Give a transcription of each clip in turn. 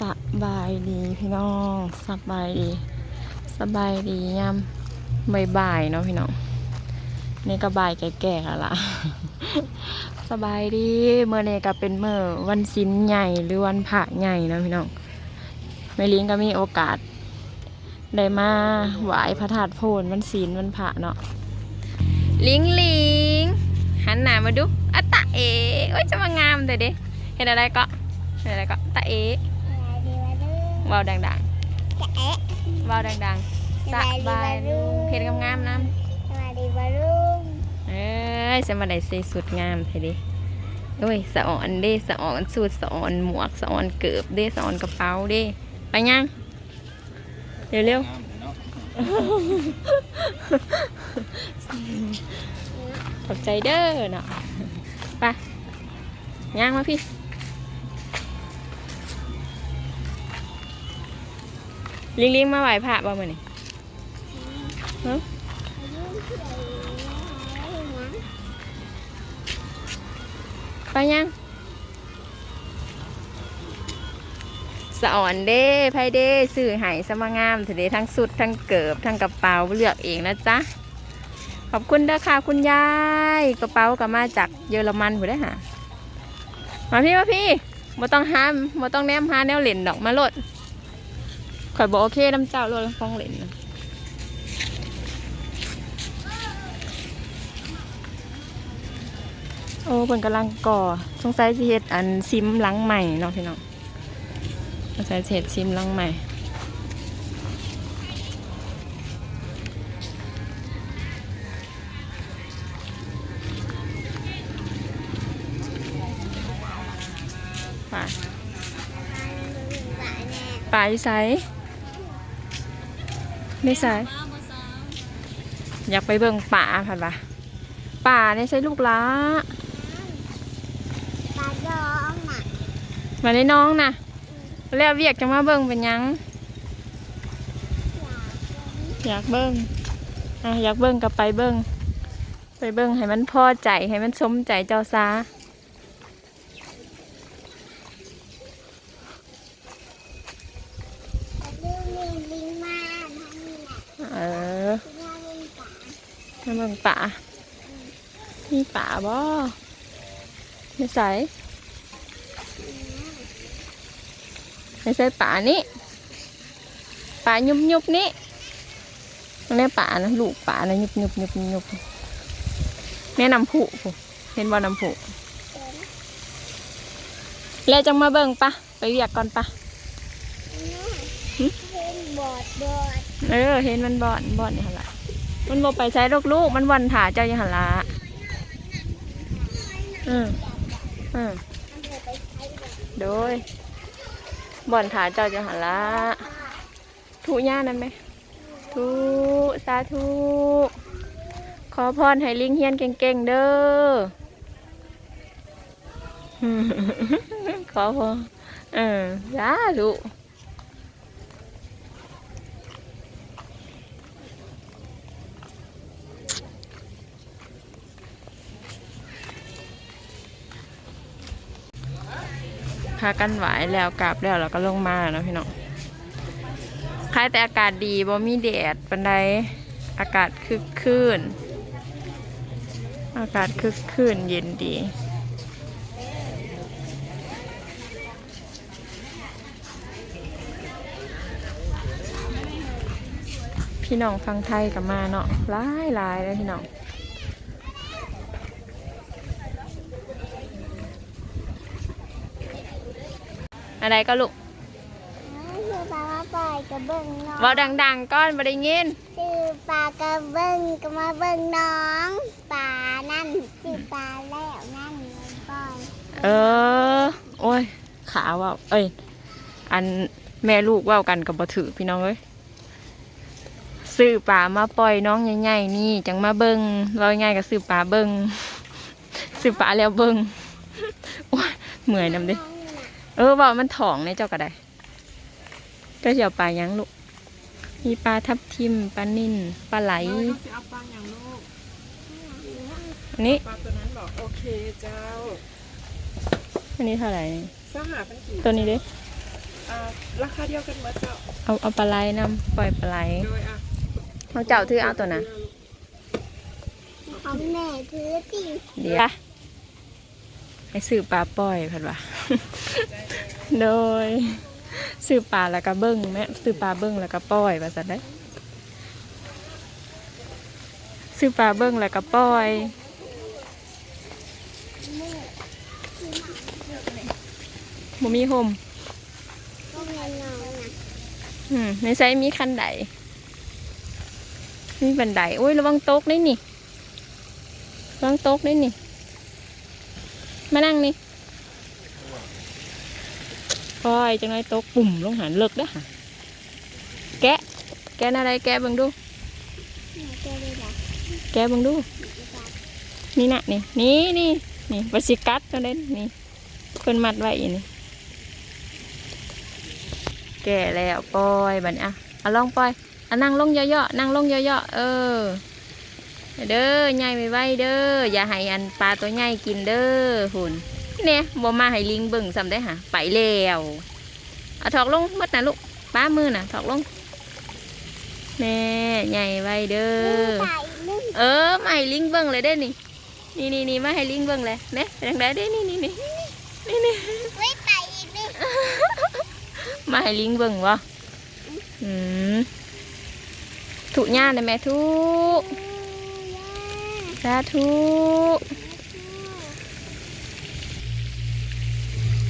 สบายดีพี่น้องสบายดี สบายดียามบ่ายๆเนาะพี่น้องนี่ก็บ่ายแก่ๆแล้วล่ะ สบายดีเมื่อเนี้ก็เป็นเมื่อวันศิลใหญ่หรือวันพระใหญ่เนาะพี่น้องแม่ลิงก็มีโอกาส ได้มาไหว้พระธาตุโพนวันศีลวันพระเนาะลิงลิงหันหน้ามาดูอะตะเอโอ้ยจะมางามแต่เด้เห็นอะไรก็เห็นอะไรก็ตะเอเว้าดังๆเว้าดังๆสบายดีเพชรงามๆน้ำสวัสดีบารุงเอ้ยจะมาได้ใส่สุดงามเท่ดิโอ้ยสะออนเด้สะออนสูทสะออนหมวกสะออนเกือบเด้สะออนกระเป๋าเด้ไปยังเร็วเร็วๆขอบใจเด้อเนาะไปย่างมาพี่ ลิงลิงมาไหวพระบ่มาเนี่ฮะไปยังสะอ่อนเด้ไพ่เด้สื่อหายสมางามถือเด้ทั้งสุดทั้งเกิบทั้งกระเป๋าเลือกเองนะจ๊ะ ขอบคุณเด้อค่ะคุณยาย กระเป๋าก็มาจากเยอรมันผู้ได้อหามาพี่มาพี่บ่ต้องห้ามบ่ต้องแนมหาแนวเหล่นดอกมาลด ข่อยบอกโอเคน้ำเจ้าโลดฟองเหล่นนะโอ้เพิ่นกำลังก่อสงสัยสิเฮ็ดอันซิมหลังใหม่เนาะพี่น้องสงสัยสิเฮ็ดซิมหลังใหม่ป่าป่าอยู่ไส ไม่ไสอยากไปเบิ่งป่าผัดปะป่าเนี่ยใช่ลูกล้าปลาดองน่ะมาได้น้องนะแล้วเวียกจะมาเบิ่งเป็นหยังอยากเบิ่งอะอยากเบิ่งกับไปเบิ่งไปเบิ่งให้มันพอใจให้มันสมใจเจ้าซา ปลาดื้อลิงลิงมาทางนี้น่ะ เออ คุณย่าลิงมาเบิ่งป่าป่ามีป่าบ่ไม่ใส่ไม่ใส่ป่านี่ป่ายุบยุบนี่ตรงนี้ป่านะลูกป่านะยุบยุบยุบยุบแม่น้ำผุผู้เห็นบ่น้ำผุแล้วจังมาเบิ่งปะไปเรียกก่อนปะหึเห็นบอดบอดเออ เห็นมันบ่อนบ่อนนี่หันละ มันบ่ไปใช้ลูกลูกมันวันถาเจ้าอยู่หันละอืมอืมโดยบ่อนถาเจ้าอยู่หันละถูย่านั่นไหมถูสาธุขอพรให้ลิงเฮียนเก่งๆเด้อขอพรเออสาธุ พากันไหวแล้วกลับแล้วเราก็ลงมาแล้วเนาะพี่น้องคล้ายแต่อากาศดีบ่มีแดดปันใดอากาศคึกคืนอากาศคึกคืนเย็นดีพี่น้องฟังไทยกับมาเนาะหลายหลายเลยพี่น้อง อะไรก็ลูกชื่อปลาว่าปล่อยกระเบื้องน้องเว่าดังๆก้อนบริเงินชื่อปลากระเบื้องก็มาเบื้องน้องปลานั่นชื่อปลาแล้วนั่นปล่อยเออ โอ้ย ขาเว่าเอ้ย อันแม่ลูกเว่ากันกับบถือพี่น้องเอ้ยซื้อป่ามาปล่อยน้องใหญ่ๆนี่จังมาเบิงเราง่ายกับซื้อป่าเบิงซื้อป่าแล้วเบิงโอ้ยเหมื่อยนำเดิน้องนี่น่ะ เออว่ามันถ่องในเจ้าก็ได้เจ้าเสียวปลายังลูก มีปลาทับทิมปลานิ่นปลาไหลน้องจะเอาปลาอย่างลูกอันนี้ปลาตัวนั้นบอกโอเคเจ้า อันนี้เท่าไหร่สหพันกี่ตัวนี้เด้อ่าราคาเดียวกันหมดเจ้า เอาเอาปลาไหลนำปล่อยปลาไหลโดยอะเขาเจ้าถือเอาตัวน่ะของแม่ถือตีเดี๋ยว ให้ซื้อปลาปล่อยพันวะโดยซื้อปลาแล้วก็เบิ้งแม่ซื้อปลาเบิ้งแล้วก็ปล่อยว่าสันได้ซื้อปลาเบิ้งแล้วก็ปล่อยบ่มีห่มอืมในไซมีคันไดมีบันไดโอ้ยระวังตกนี่นี่ระวังตกนี่นี่ มานั่งนี่ปอยจังไรตกปุ่มลงหันเลิกเด้อหะแกะ แกะอะไรแกะบิ่งดูแม่เจอเลยเหรอแกะบิ่งดู นี่นะนี่นี่นี่นี่บสิกัดตัวเด่นนี่เพิ่นมัดไว้อีนี่ แก่แล้วปล่อยบัดนี้อะเอาลองปล่อยอะนั่งลงเย่อๆนั่งลงเย่อๆเออ เด้อใหญ่ไว้ๆเด้ออย่าให้อันปลาตัวใหญ่กินเด้อหุ่นเนี่ยบ่มาให้ลิงเบิ่งซ้ำได้อหะไปแล้วเอาถอกลงมัดนะลูกป้ามือน่ะถอกลงแม่ใหญ่ไว้เด้มืออตายนึ่งเออมาให้ลิงเบิ่งเลยได้นี่นี่นี่นี่มาให้ลิงเบิ่งเลยเนี่ยเป็นจังไดได้นี่นี่นี่นี่นี่ไว้ตายอีกนี่มาให้ลิงเบิ่งวะอืมถูกย่าเลยแม่ทุก สาธุ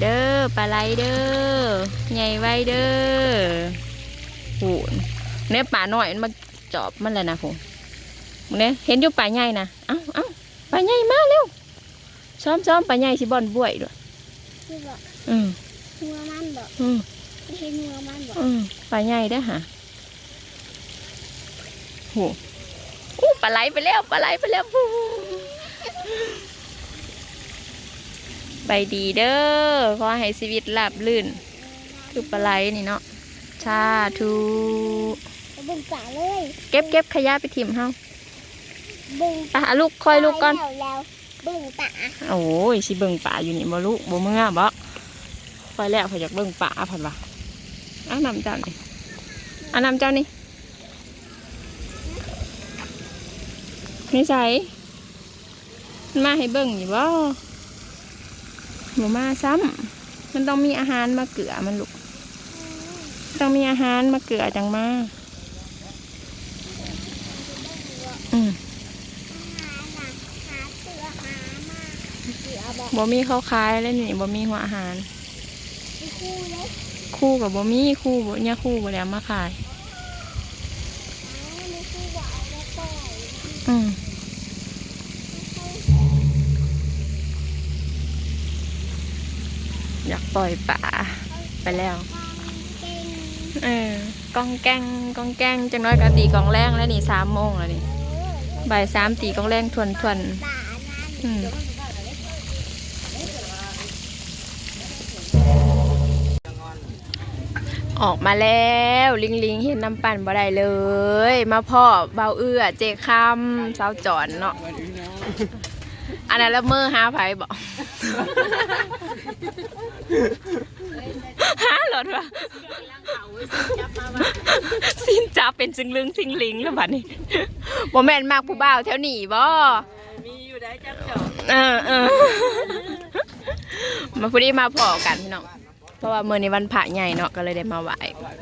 เด้อปลาไหลเด้อใหญ่ไว้เด้อโหนเนี่ยป่าหน่อยมันมาจอบมันเลยนะผมเนี่ยเห็นอยู่ป่าใหญ่นะเอ้าเอ้าป่าใหญ่มาเร็วซ้อมซ้อมป่าใหญ่สิบอนบวยด้วยคือบอกอืมหัวมันบอกอืมไม่ใช่หัวมันบอกอืมปลาใหญ่ได้อฮะโห อู้ปลาไหลไปแล้วปลาไหลไปแล้วไปดีเด้อขอให้ชีวิตราบลื่น คือปลาไหลนี่เนาะชาทูไปบึงป่าเลย เก็บเก็บขยะไปถิ่มเฮาบึงอะลูกคอยลูกก่อนแล้วแล้วบึงป่าโอ้ยสิเบิ่งป่าอยู่นี่บ่ลูกบ่เมื่อบ่คอยแล้วขอยอยากเบิ่งป่าผัดว่าเอ้านำเจ้านี่เอานำเจ้านี่ นิสัยมาให้เบิ่งอยู่บ่บ่มาซ้ำมันต้องมีอาหารมาเกลือมันลูกต้องมีอาหารมาเกลือจังมาอืมหาหนักบอมีเขาขายแล้วนี่บ่มีหัวอาหารคู่เลยคู่กับบ่มีคู่บ่เนี่ยคู่บ่แล้วมาขาย ปล่อยป่าไปแล้วเก่งเออกองแกงกองแกงจังน้อยก็ตีกองแรงแล้วนี่สามโมงแล้วนี่เออบ่ายสามตีกองแรงทวนทวนป่านั่นอืมออกมาแล้วลิงลิงเห็นน้ำปั่นบ่ได้เลย มาพ่อเบาเอื้อเจคำสาวจอนเนาะอันนั้นละเมอหาไผบอก หาหลอดวะสินจับเป็นจึงลึงสิงลิงแล้วบัดนี้บ่แม่นมากผู้บ่าวแถวนี้บ่มีอยู่ได้จับจอบเออเออมาพอดีมาพอกันพี่น้องเพราะว่าเมื่อนี้วันพระใหญ่เนาะก็เลยได้มาไหว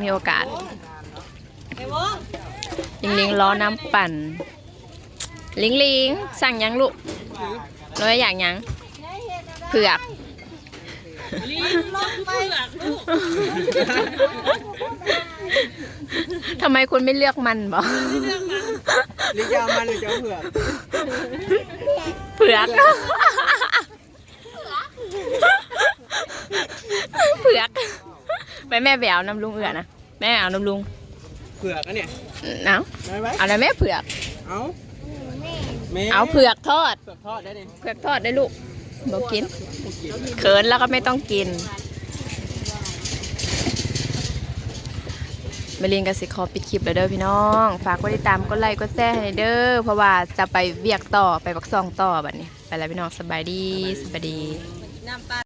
มีโอกาสไอ้วงลิงลิงล้อน้ำปั่นลิงลิงสั่งหยังลูกน้อยอย่างหยัง เผือกลีนลงไปหลักลูกทำไมคุณไม่เลือกมันบ่หรือจะเอามันหรือจะเอาเผือกเผือกเผือกไปแม่ไปเอาน้ำลุงเอือนะแม่เอาน้ำลุงเผือกอะเนี่ยเอาได้ไหมเอาแล้วแม่เผือกเอาแม่แม่เอาเผือกทอดเผือกทอดได้เนี่ยเผือกทอดได้ลูก บอกกิน เขินแล้วก็ไม่ต้องกินเมลินกับสิคอปิดคลิปแล้วเด้อพี่น้อง ฝากกดติดตามกดไลค์กดแชร์ให้เด้อเพราะว่าจะไปเวียกต่อไปบักซองต่อแบบนี้ ไปแล้วพี่น้องสบายดีสบายดีน้ำปลา